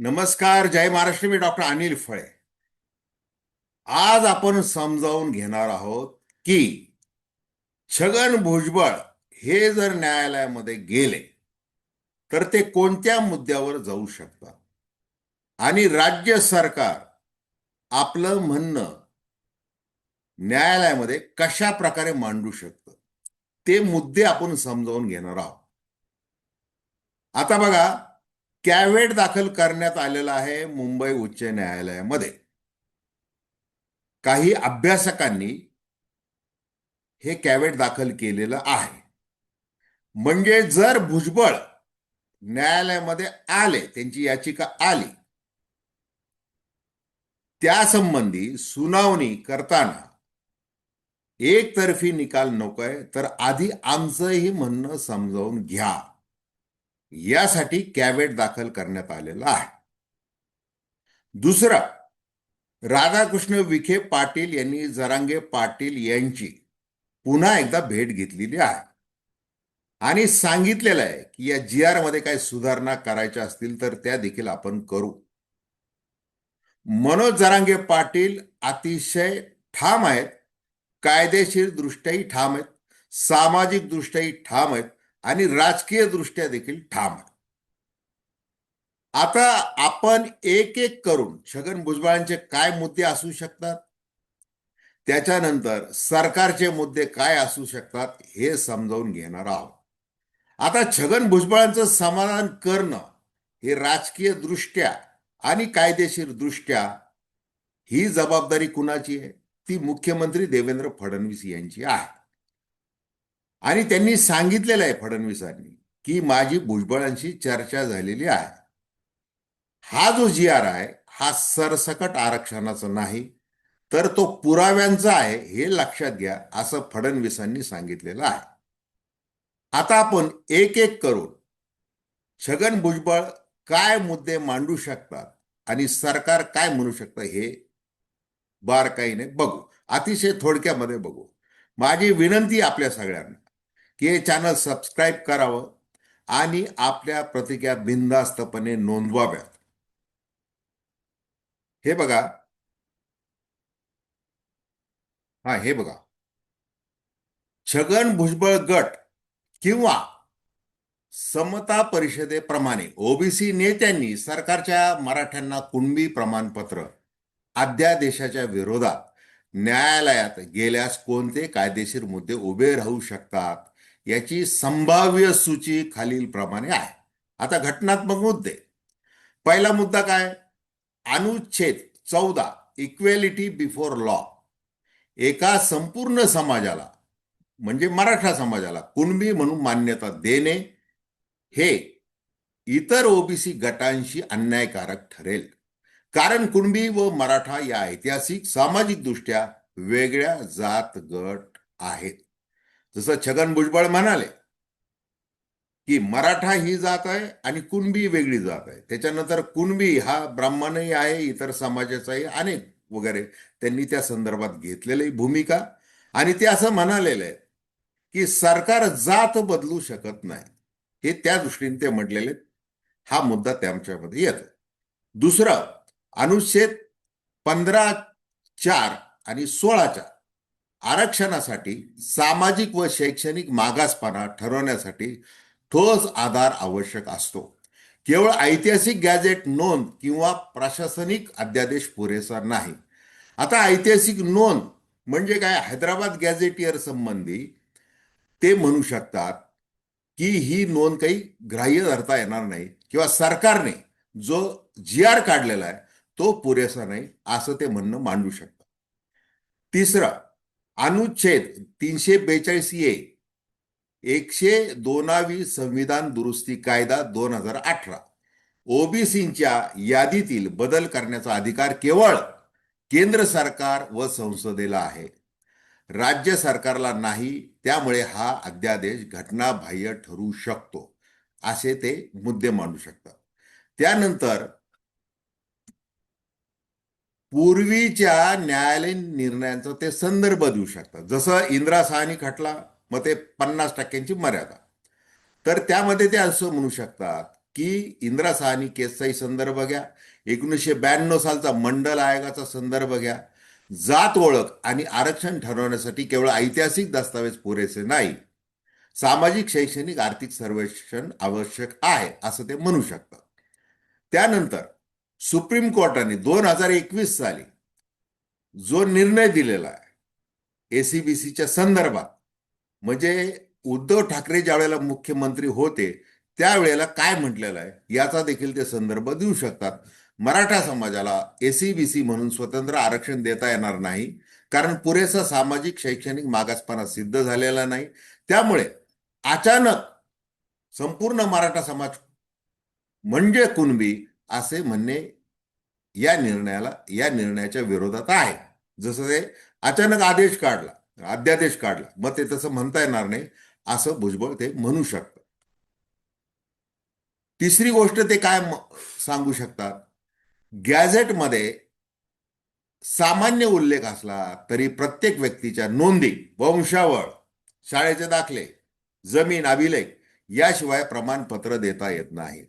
नमस्कार जय महाराष्ट्र. मी डॉक्टर अनिल फळे. आज आपण समजावून घेणार आहोत की छगन भुजबळ हे जर न्यायालयामध्ये गेले तर ते कोणत्या मुद्द्यावर जाऊ शकतात? आणि राज्य सरकार आपलं म्हणणं न्यायालयामध्ये कशा प्रकारे मांडू शकतं ते मुद्दे आपण समजावून घेणार आहोत. आता बघा कॅवेट दाखल करण्यात आलेला आहे मुंबई उच्च न्यायालयामध्ये. काही अभ्यासकांनी हे कॅवेट दाखल केलेलं आहे. म्हणजे जर भुजबळ न्यायालयामध्ये आले त्यांची याचिका आली त्यासंबंधी सुनावणी करताना एकतर्फी निकाल नकोय तर आधी आमचंही म्हणणं समजावून घ्या. यासाठी कॅवेट दाखल करण्यात आलेला आहे. दुसरं राधाकृष्ण विखे पाटील यांनी जरांगे पाटील यांची पुन्हा एकदा भेट घेतलेली आहे. आणि सांगितलेलं आहे की या जी आरमध्ये काही सुधारणा करायच्या असतील तर त्या देखील आपण करू. मनोज जरांगे पाटील अतिशय ठाम आहेत कायदेशीर दृष्ट्याही ठाम आहेत सामाजिक दृष्ट्याही ठाम आहेत आणि राजकीय दृष्ट्या देखील ठाम आहे. आता आपण एक एक करून छगन भुजबळांचे काय मुद्दे असू शकतात? त्याच्यानंतर सरकारचे मुद्दे काय असू शकतात हे समजावून घेणार आहोत. आता छगन भुजबळांचं समाधान करणं हे राजकीय दृष्ट्या आणि कायदेशीर दृष्ट्या ही जबाबदारी कुणाची आहे? ती मुख्यमंत्री देवेंद्र फडणवीस यांची आहे. आणि त्यांनी सांगितलेलं आहे फडणवीसांनी की माझी भुजबळांशी चर्चा झालेली आहे. हा जो जी आर आहे हा सरसकट आरक्षणाचा नाही तर तो पुराव्यांचा आहे हे लक्षात घ्या असं फडणवीसांनी सांगितलेलं आहे. आता आपण एक एक करून छगन भुजबळ काय मुद्दे मांडू शकतात आणि सरकार काय म्हणू शकतं हे बारकाईने बघू. अतिशय थोडक्यामध्ये बघू. माझी विनंती आपल्या सगळ्यांना की हे चॅनल सबस्क्राईब करावं आणि आपल्या प्रतिक्रिया बिनधास्तपणे नोंदवाव्यात. हे बघा. हा हे बघा. छगन भुजबळ गट किंवा समता परिषदेप्रमाणे ओबीसी नेत्यांनी सरकारच्या मराठ्यांना कुणबी प्रमाणपत्र अध्यादेशाच्या विरोधात न्यायालयात गेल्यास कोणते कायदेशीर मुद्दे उभे राहू शकतात? याची संभाव्य सूची खालील प्रमाणे आहे. आता घटनात्मक मुद्दे. पहिला मुद्दा काय? अनुच्छेद चौदा इक्वेलिटी बिफोर लॉ एका संपूर्ण समाजाला म्हणजे मराठा समाजाला कुणबी म्हणून मान्यता देणे हे इतर ओबीसी गटांशी अन्यायकारक ठरेल. कारण कुणबी व मराठा या ऐतिहासिक सामाजिकदृष्ट्या वेगळ्या जात गट आहेत. जसं छगन भुजबळ म्हणाले की मराठा ही जात आहे आणि कुणबी वेगळी जात आहे. त्याच्यानंतर कुणबी हा ब्राह्मणही आहे इतर समाजाचाही अनेक वगैरे त्यांनी त्या संदर्भात घेतलेली भूमिका. आणि ते असं म्हणालेलं आहे की सरकार जात बदलू शकत नाही. हे त्या दृष्टीने ते म्हटलेले हा मुद्दा त्यांच्यामध्ये येतो. दुसरं अनुच्छेद पंधरा चार आणि सोळाच्या आरक्षणासाठी सामाजिक व शैक्षणिक मागासपणा ठरवण्यासाठी ठोस आधार आवश्यक असतो. केवळ ऐतिहासिक गॅजेट नोंद किंवा प्रशासनिक अध्यादेश पुरेसा नाही. आता ऐतिहासिक नोंद म्हणजे काय? हैदराबाद गॅझेटियर संबंधी ते म्हणू शकतात की ही नोंद काही ग्राह्य धरता येणार नाही किंवा सरकारने जो जी आर काढलेला आहे तो पुरेसा नाही असं ते म्हणणं मांडू शकतात. तिसरं अनुच्छेद तीनशे बेचाळीस ए एकशे दोनावी संविधान दुरुस्ती कायदा दोन हजार अठरा. ओबीसींच्या यादीतील बदल करण्याचा अधिकार केवळ केंद्र सरकार व संसदेला आहे. राज्य सरकारला नाही त्यामुळे हा अध्यादेश घटनाबाह्य ठरू शकतो असे ते मुद्दे मांडू शकतात. त्यानंतर पूर्वीच्या न्यायालयीन निर्णयांचा ते संदर्भ देऊ शकतात. जसं इंदिरा साहनी खटला मग ते पन्नास टक्क्यांची मर्यादा. तर त्यामध्ये ते असं म्हणू शकतात की इंदिरा साहनी केसचाही संदर्भ घ्या एकोणीसशे ब्याण्णव सालचा मंडल आयोगाचा संदर्भ घ्या. जात ओळख आणि आरक्षण ठरवण्यासाठी केवळ ऐतिहासिक दस्तावेज पुरेसे नाही. सामाजिक शैक्षणिक आर्थिक सर्वेक्षण आवश्यक आहे असं ते म्हणू शकतात. त्यानंतर सुप्रीम कोर्टाने दोन हजार एकवीस साली जो निर्णय दिलेला आहे एसीबीसीच्या संदर्भात म्हणजे उद्धव ठाकरे ज्या वेळेला मुख्यमंत्री होते त्यावेळेला काय म्हटलेलं आहे याचा देखील ते संदर्भ देऊ शकतात. मराठा समाजाला एसीबीसी म्हणून स्वतंत्र आरक्षण देता येणार नाही कारण पुरेसा सामाजिक शैक्षणिक मागासपणा सिद्ध झालेला नाही. त्यामुळे अचानक संपूर्ण मराठा समाज म्हणजे कुणबी असे म्हणणे या निर्णयाला या निर्णयाच्या विरोधात आहे. जसं ते अचानक आदेश काढला अध्यादेश काढला मग ते तसं म्हणता येणार नाही असं भुजबळ ते म्हणू शकतात तिसरी गोष्ट ते काय सांगू शकतात? गॅझेटमध्ये सामान्य उल्लेख असला तरी प्रत्येक व्यक्तीच्या नोंदी वंशावळ शाळेचे दाखले जमीन अभिलेख याशिवाय प्रमाणपत्र देता येत नाही.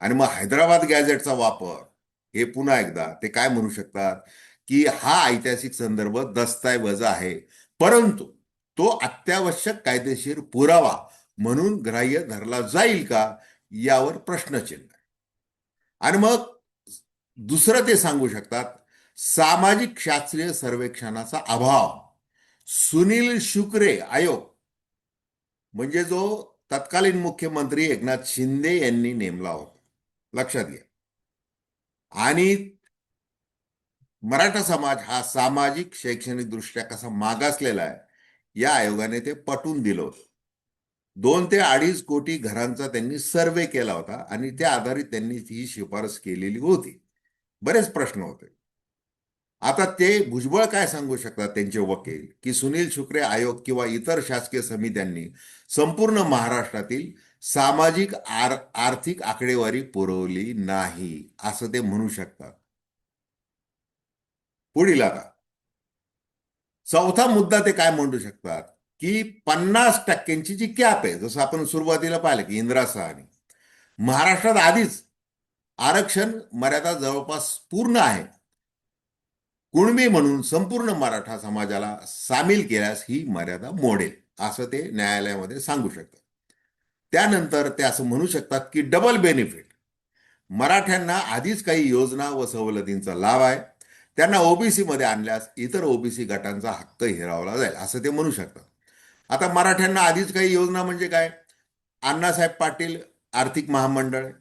आणि मग हैदराबाद गॅझेटचा वापर हे पुन्हा एकदा ते काय म्हणू शकतात? की हा ऐतिहासिक संदर्भ दस्तऐवज आहे. परंतु तो अत्यावश्यक कायदेशीर पुरावा म्हणून ग्राह्य धरला जाईल का? यावर प्रश्नचिन्ह आहे. आणि मग दुसरं ते सांगू शकतात सामाजिक शास्त्रीय सर्वेक्षणाचा अभाव. सुनील शुक्रे आयोग म्हणजे जो तत्कालीन मुख्यमंत्री एकनाथ शिंदे यांनी नेमला होता. लक्षात घ्या. आणि मराठा समाज हा सामाजिक शैक्षणिक दृष्ट्या कसा मागासलेला आहे या आयोगाने ते पटवून दिलं होतं. दोन ते अडीच कोटी घरांचा त्यांनी सर्वे केला होता आणि त्या आधारित त्यांनी ही शिफारस केलेली होती. बरेच प्रश्न होते. आता ते भुजबळ काय सांगू शकतात त्यांचे वकील? की सुनील शुक्रे आयोग किंवा इतर शासकीय समित्यांनी संपूर्ण महाराष्ट्रातील सामाजिक आर आर्थिक आकडेवारी पुरवली नाही असं ते म्हणू शकतात. पुढील आता. चौथा मुद्दा ते काय म्हणू शकतात? की पन्नास टक्क्यांची जी कॅप आहे जसं आपण सुरुवातीला पाहिलं की इंदिरा सहानी. महाराष्ट्रात आधीच आरक्षण मर्यादा जवळपास पूर्ण आहे. कुणबी म्हणून संपूर्ण मराठा समाजाला सामील केल्यास ही मर्यादा मोडेल असं ते न्यायालयामध्ये सांगू शकतात. त्यानंतर ते असं म्हणू शकतात की डबल बेनिफिट मराठ्यांना आधीच काही योजना व सवलतींचा लाभ आहे. त्यांना ओबीसी मध्ये आणल्यास इतर ओबीसी गटांचा हक्क हिरावला जाईल असं ते म्हणू शकतात. आता मराठ्यांना आधीच काही योजना म्हणजे काय? अण्णासाहेब पाटील आर्थिक महामंडळ आहे.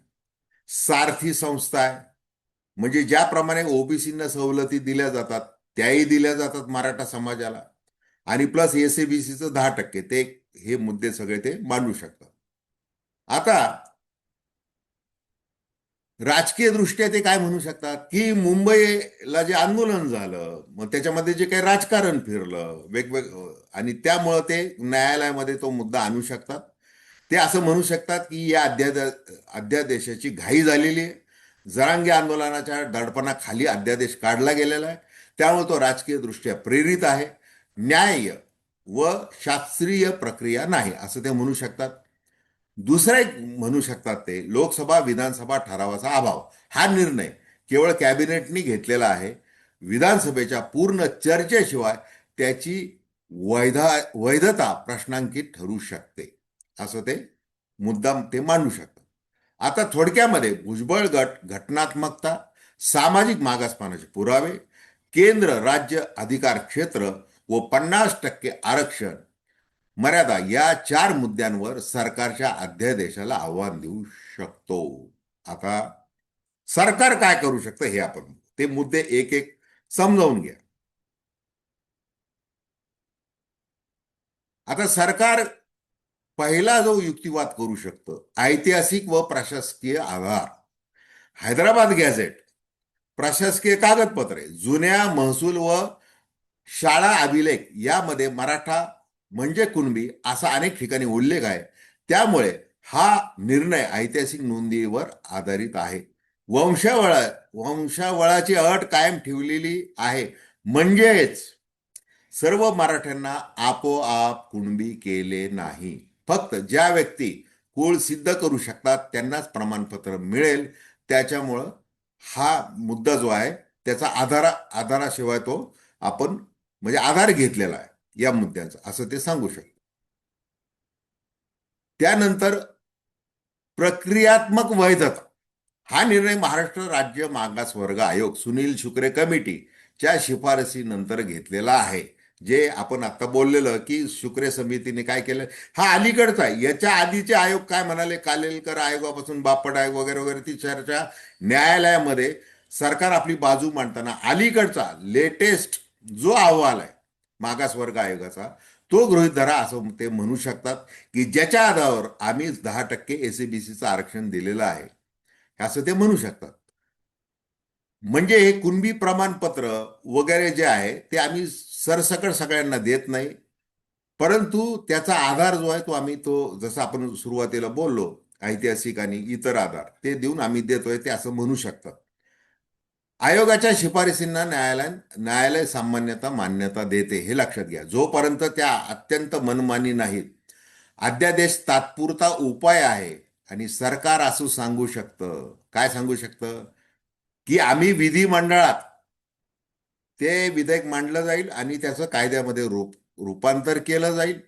सारथी संस्था आहे. म्हणजे ज्याप्रमाणे ओबीसींना सवलती दिल्या जातात त्याही दिल्या जातात मराठा समाजाला. आणि प्लस एसीबीसीचं दहा टक्के ते हे मुद्दे सगळे ते मांडू शकतात. आता राजकीय दृष्ट्या ते काय म्हणू शकतात? की मुंबईला जे आंदोलन झालं मग त्याच्यामध्ये जे काही राजकारण फिरलं वेगवेग आणि त्यामुळं ते न्यायालयामध्ये तो मुद्दा आणू शकतात. ते असं म्हणू शकतात की या अध्यादे अध्यादेशाची घाई झालेली आहे. जरांगे आंदोलनाच्या दडपणाखाली अध्यादेश काढला गेलेला आहे. त्यामुळे तो राजकीय दृष्ट्या प्रेरित आहे. न्याय व शास्त्रीय प्रक्रिया नाही असं ते म्हणू शकतात. दुसरं एक म्हणू शकतात ते लोकसभा विधानसभा ठरावाचा अभाव. हा निर्णय केवळ कॅबिनेटनी घेतलेला आहे. विधानसभेच्या पूर्ण चर्चेशिवाय त्याची वैधा वैधता प्रश्नांकित ठरू शकते. असं ते मुद्दाम ते मांडू शकतात. आता थोडक्यामध्ये भुजबळ गट घटनात्मकता सामाजिक मागासपणाचे पुरावे केंद्र राज्य अधिकार क्षेत्र व पन्नास टक्के आरक्षण मर्यादा या चार मुद्द्यांवर सरकारच्या अध्यादेशाला आव्हान देऊ शकतो. आता सरकार काय करू शकतं हे आपण ते मुद्दे एक एक समजावून घ्या. आता सरकार पहिला जो युक्तिवाद करू शकतं ऐतिहासिक व प्रशासकीय आधार. हैदराबाद गॅझेट प्रशासकीय कागदपत्रे जुन्या महसूल व शाळा अभिलेख यामध्ये मराठा म्हणजे कुणबी असा अनेक ठिकाणी उल्लेख आहे. त्यामुळे हा निर्णय ऐतिहासिक नोंदीवर आधारित आहे. वंशावळ वंशावळाची अट कायम ठेवलेली आहे. म्हणजेच सर्व मराठ्यांना आपोआप कुणबी केले नाही. फक्त ज्या व्यक्ती कुळ सिद्ध करू शकतात त्यांनाच प्रमाणपत्र मिळेल. त्याच्यामुळं हा मुद्दा जो आहे त्याचा आधारा आधाराशिवाय तो आपण म्हणजे आधार घेतलेला आहे. या मुद्द्याचा असं ते सांगू शकतात त्यानंतर प्रक्रियात्मक वैधता. हा निर्णय महाराष्ट्र राज्य मागासवर्ग आयोग सुनील शुक्रे कमिटीच्या शिफारसीनंतर घेतलेला आहे. जे आपण आता बोललेलं की शुक्रे समितीने काय केलं? हा अलीकडचा आहे. याच्या आधीचे आयोग काय म्हणाले? कालेलकर आयोगापासून बापट आयोग वगैरे वगैरे ती चर्चा न्यायालयामध्ये सरकार आपली बाजू मांडताना अलीकडचा लेटेस्ट जो अहवाल आहे मागासवर्ग आयोगाचा तो गृहित धरा असं ते म्हणू शकतात की ज्याच्या आधारावर आम्ही दहा टक्के एसीबीसीचं आरक्षण दिलेलं आहे. असं ते म्हणू शकतात. म्हणजे हे कुणबी प्रमाणपत्र वगैरे जे आहे ते आम्ही सरसकट सगळ्यांना देत नाही. परंतु त्याचा आधार जो आहे तो आम्ही तो जसं आपण सुरुवातीला बोललो ऐतिहासिक आणि इतर आधार ते देऊन आम्ही देतोय ते असं म्हणू शकतात. आयोगाच्या शिफारसींना न्यायालय न्यायालय सामान्यतः मान्यता देते हे लक्षात घ्या. जोपर्यंत त्या अत्यंत मनमानी नाहीत अध्यादेश तात्पुरता उपाय आहे आणि सरकार असं सांगू शकतं. काय सांगू शकतं? की आम्ही विधिमंडळात ते विधेयक मांडलं जाईल आणि त्याचं कायद्यामध्ये रूप रूपांतर केलं जाईल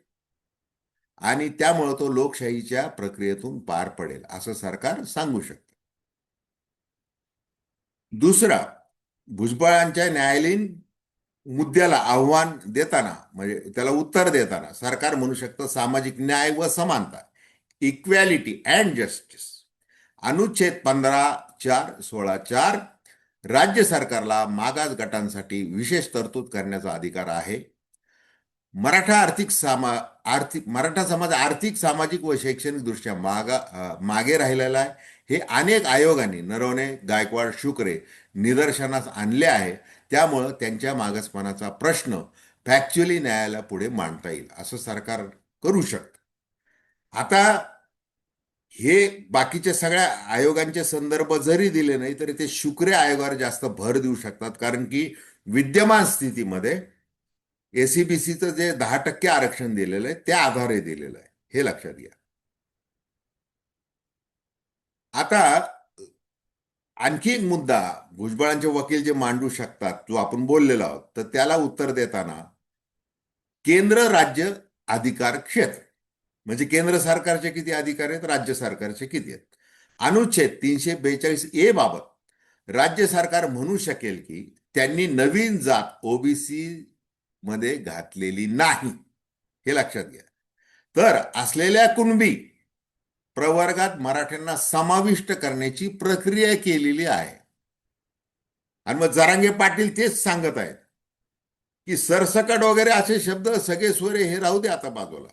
आणि त्यामुळं तो लोकशाहीच्या प्रक्रियेतून पार पडेल असं सरकार सांगू शकतं. दुसरा भुजबळांच्या न्यायालयीन मुद्द्याला आव्हान देताना म्हणजे त्याला उत्तर देताना सरकार म्हणू शकतं सामाजिक न्याय व समानता इक्वॅलिटी अँड जस्टिस अनुच्छेद पंधरा चार सोळा चार राज्य सरकारला मागास गटांसाठी विशेष तरतूद करण्याचा अधिकार आहे. मराठा आर्थिक सामा आर्थिक मराठा समाज आर्थिक सामाजिक व शैक्षणिक दृष्ट्या मागा मागे राहिलेला आहे. हे अनेक आयोगांनी नरवणे गायकवाड शुक्रे निदर्शनास आणले आहे. त्यामुळं त्यांच्या मागासपणाचा प्रश्न फॅक्च्युअली न्यायालयापुढे मांडता येईल असं सरकार करू शकतं. आता हे बाकीच्या सगळ्या आयोगांचे संदर्भ जरी दिले नाही तरी ते शुक्रे आयोगावर जास्त भर देऊ शकतात. कारण की विद्यमान स्थितीमध्ये एसीबीसीचं जे दहा टक्के आरक्षण दिलेलं आहे त्या आधारे दिलेलं आहे. हे लक्षात घ्या. आता आणखी एक मुद्दा भुजबळांचे वकील जे मांडू शकतात जो आपण बोललेलो आहोत तर त्याला उत्तर देताना केंद्र राज्य अधिकार क्षेत्र. म्हणजे केंद्र सरकारचे किती अधिकार आहेत? राज्य सरकारचे किती आहेत? अनुच्छेद तीनशे बेचाळीस ए बाबत राज्य सरकार म्हणू शकेल की त्यांनी नवीन जात ओबीसी मध्ये घातलेली नाही. हे लक्षात घ्या. तर असलेल्या कुणबी प्रवर्गात मराठ्यांना समाविष्ट करण्याची प्रक्रिया केलेली आहे. आणि मग जरांगे पाटील तेच सांगत आहेत की सरसकट वगैरे असे शब्द सगळे स्वरे हे राहू दे आता बाजूला.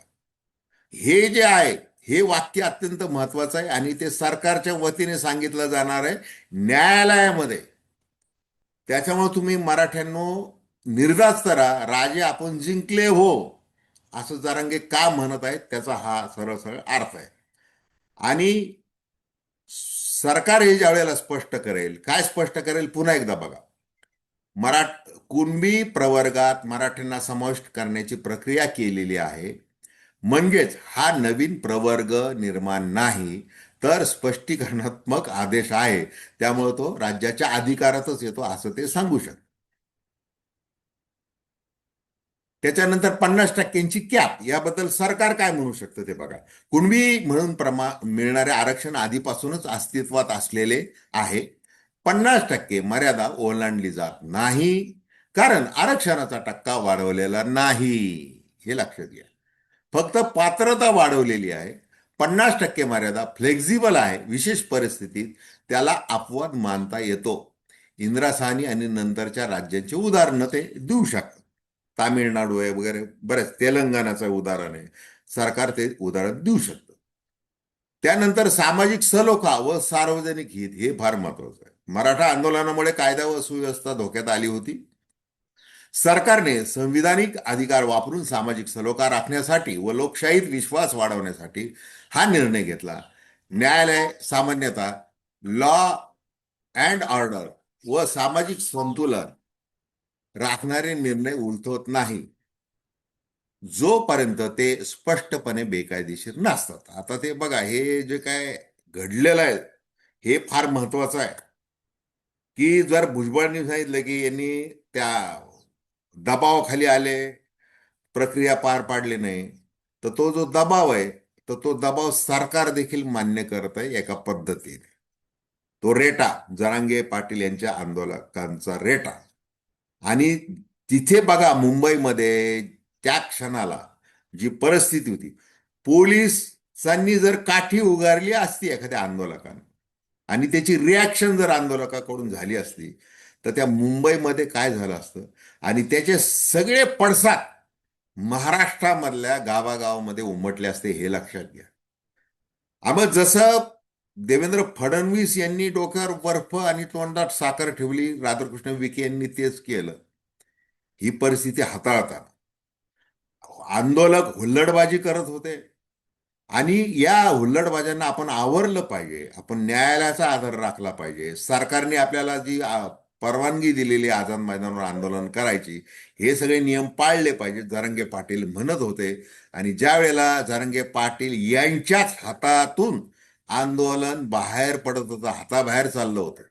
हे जे आहे हे वाक्य अत्यंत महत्वाचं आहे आणि ते सरकारच्या वतीने सांगितलं जाणार आहे न्यायालयामध्ये. त्याच्यामुळे तुम्ही मराठ्यांनो निर्धास्त करा राजे आपण जिंकले हो असं जरांगे का म्हणत आहेत त्याचा हा सरळ सरळ अर्थ आहे. आणि सरकार हे ज्या वेळेला स्पष्ट करेल काय स्पष्ट करेल पुन्हा एकदा बघा. मराठ कुणबी प्रवर्गात मराठ्यांना समाविष्ट करण्याची प्रक्रिया केलेली आहे. म्हणजेच हा नवीन प्रवर्ग निर्माण नाही तर स्पष्टीकरणात्मक आदेश आहे. त्यामुळे तो राज्याच्या अधिकारातच येतो असं ते सांगू शकतात. त्याच्यानंतर पन्नास टक्क्यांची कॅप याबद्दल सरकार काय म्हणू शकतं ते बघा. कुणबी म्हणून प्रमा मिळणारे आरक्षण आधीपासूनच अस्तित्वात असलेले आहे. पन्नास टक्के मर्यादा ओलांडली जात नाही. कारण आरक्षणाचा टक्का वाढवलेला नाही. हे लक्षात घ्या. फक्त पात्रता वाढवलेली आहे. पन्नास टक्के मर्यादा फ्लेक्झिबल आहे. विशेष परिस्थितीत त्याला अपवाद मानता येतो. इंदिरा साहनी आणि नंतरच्या राज्यांचे उदाहरणं ते देऊ शकतात. तामिळनाडू आहे वगैरे बरेच तेलंगणाचं उदाहरण आहे. सरकार ते उदाहरण देऊ शकतं. त्यानंतर सामाजिक सलोखा व सार्वजनिक हित हे फार महत्वाचं आहे. मराठा आंदोलनामुळे कायदा व सुव्यवस्था धोक्यात आली होती. सरकारने संविधानिक अधिकार वापरून सामाजिक सलोखा राखण्यासाठी व लोकशाहीत विश्वास वाढवण्यासाठी हा निर्णय घेतला. न्यायालय सामान्यतः लॉ अँड ऑर्डर व सामाजिक संतुलन राखणारे निर्णय उलथवत नाही. जोपर्यंत ते स्पष्टपणे बेकायदेशीर नसतात. आता ते बघा हे जे काय घडलेलं आहे हे फार महत्वाचं आहे. की जर भुजबळांनी सांगितलं की यांनी त्या दबावाखाली आले प्रक्रिया पार पाडली नाही तर तो जो दबाव आहे तर तो दबाव सरकार देखील मान्य करत आहे एका पद्धतीने. तो रेटा जरांगे पाटील यांच्या आंदोलकांचा रेटा. आणि तिथे बघा मुंबईमध्ये त्या क्षणाला जी परिस्थिती होती पोलिसांनी जर काठी उगारली असती एखाद्या आंदोलकानं आणि त्याची रिॲक्शन जर आंदोलकाकडून झाली असती तर त्या मुंबईमध्ये काय झालं असतं? आणि त्याचे सगळे पडसाद महाराष्ट्रामधल्या गावागावामध्ये उमटले असते हे लक्षात घ्या. आम्ही जसं देवेंद्र फडणवीस यांनी डोक्यावर बर्फ आणि तोंडात साखर ठेवली. राधाकृष्ण विखे यांनी तेच केलं. ही परिस्थिती हाताळताना आंदोलक हुल्लडबाजी करत होते. आणि या हुल्लडबाजांना आपण आवरलं पाहिजे. आपण न्यायालयाचा आधार राखला पाहिजे. सरकारने आपल्याला जी परवानगी दिलेली आझाद मैदानावर आंदोलन करायची हे सगळे नियम पाळले पाहिजे जरंगे पाटील म्हणत होते. आणि ज्या वेळेला जरंगे पाटील यांच्याच हातातून आंदोलन बाहेर पडत होतं हाताबाहेर चाललं होतं.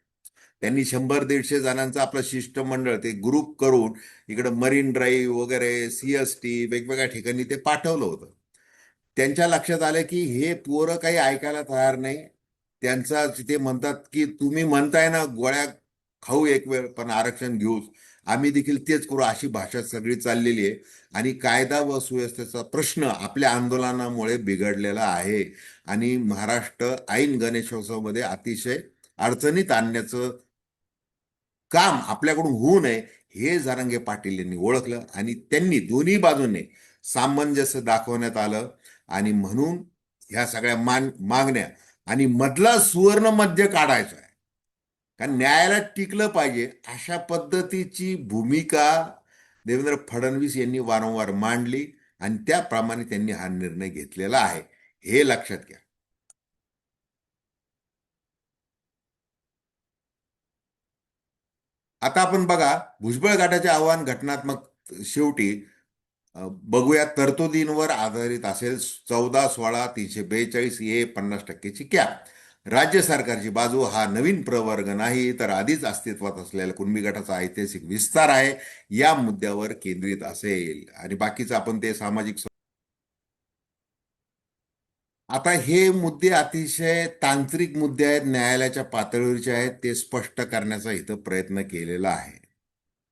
त्यांनी शंभर दीडशे जणांचं आपलं शिष्टमंडळ ते ग्रुप करून इकडं मरीन ड्राईव्ह वगैरे सीएसटी वेगवेगळ्या ठिकाणी ते पाठवलं होतं. त्यांच्या लक्षात आलं की हे पोरं काही ऐकायला तयार नाही. त्यांचा ते म्हणतात की तुम्ही म्हणताय ना गोळ्या खाऊ एक वेळ पण आरक्षण घेऊच. आम्ही देखील तेच करू अशी भाषा सगळी चाललेली आहे. आणि कायदा व सुव्यवस्थेचा प्रश्न आपल्या आंदोलनामुळे बिघडलेला आहे. आणि महाराष्ट्र ऐन गणेशोत्सवामध्ये अतिशय अडचणीत आणण्याचं काम आपल्याकडून होऊ नये हे जारंगे पाटील यांनी ओळखलं. आणि त्यांनी दोन्ही बाजूने सामंजस्य दाखवण्यात आलं. आणि म्हणून ह्या सगळ्या मान मागण्या आणि मधला सुवर्ण मध्य काढायचा. कारण न्यायालयात टिकलं पाहिजे अशा पद्धतीची भूमिका देवेंद्र फडणवीस यांनी वारंवार मांडली आणि त्याप्रमाणे त्यांनी हा निर्णय घेतलेला आहे. हे लक्षात घ्या. आता आपण बघा भुजबळ गाठाचे आव्हान घटनात्मक शेवटी बघूया तरतुदींवर आधारित असेल चौदा सोळा तीनशे बेचाळीस ए पन्नास टक्केची कॅप राज्य सरकारची बाजू हा नवीन प्रवर्ग नाही तर आधीच अस्तित्वात असलेल्या कुणबी गटाचा ऐतिहासिक विस्तार आहे या मुद्द्यावर केंद्रित असेल. आणि बाकीचं आपण ते सामाजिक आता हे मुद्दे अतिशय तांत्रिक मुद्दे आहेत न्यायालयाच्या पातळीवरचे आहेत ते स्पष्ट करण्याचा इथं प्रयत्न केलेला आहे.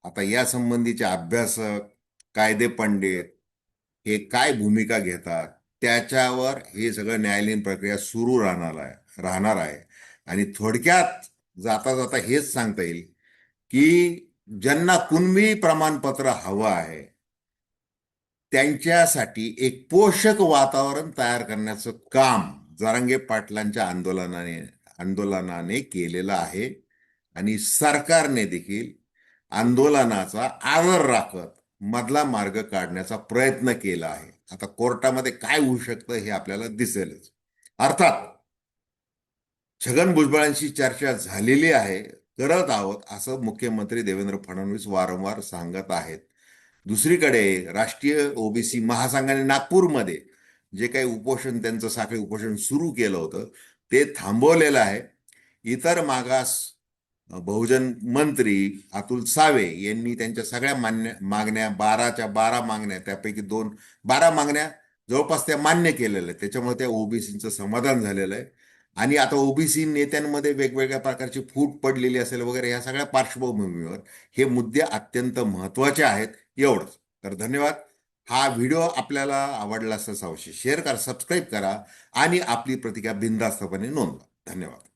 आता या संबंधीचे अभ्यासक कायदे पंडित हे काय भूमिका घेतात त्याच्यावर हे सगळं न्यायालयीन प्रक्रिया सुरू राहणार आहे. राहणार आहे. आणि थोडक्यात जाता जाता हेच सांगता येईल की ज्यांना कुणबी प्रमाणपत्र हवं आहे त्यांच्यासाठी एक पोषक वातावरण तयार करण्याचं काम जरांगे पाटलांच्या आंदोलनाने आंदोलनाने केलेलं आहे. आणि सरकारने देखील आंदोलनाचा आदर राखत मधला मार्ग काढण्याचा प्रयत्न केला आहे. आता कोर्टामध्ये काय होऊ शकतं हे आपल्याला दिसेलच. अर्थात छगन भुजबळांशी चर्चा झालेली आहे करत आहोत असं मुख्यमंत्री देवेंद्र फडणवीस वारंवार सांगत आहेत. दुसरीकडे राष्ट्रीय ओबीसी महासंघाने नागपूरमध्ये जे काही उपोषण त्यांचं साखळी उपोषण सुरू केलं होतं ते थांबवलेलं आहे. इतर मागास बहुजन मंत्री अतुल सावे यांनी त्यांच्या सगळ्या मान्य मागण्या बाराच्या बारा मागण्या त्यापैकी दोन बारा मागण्या जवळपास त्या मान्य केलेल्या आहेत. त्याच्यामुळे त्या ओबीसीचं समाधान झालेलं आहे. आणि आता ओबीसी नेत्यांमध्ये वेगवेगळ्या प्रकारची फूट पडलेली असेल वगैरे या सगळ्या पार्श्वभूमीवर हे मुद्दे अत्यंत महत्त्वाचे आहेत एवढंच. तर धन्यवाद. हा व्हिडिओ आपल्याला आवडला असं अवश्य शेअर करा सबस्क्राईब करा आणि आपली प्रतिक्रिया बिनधास्तपणे नोंदवा. धन्यवाद.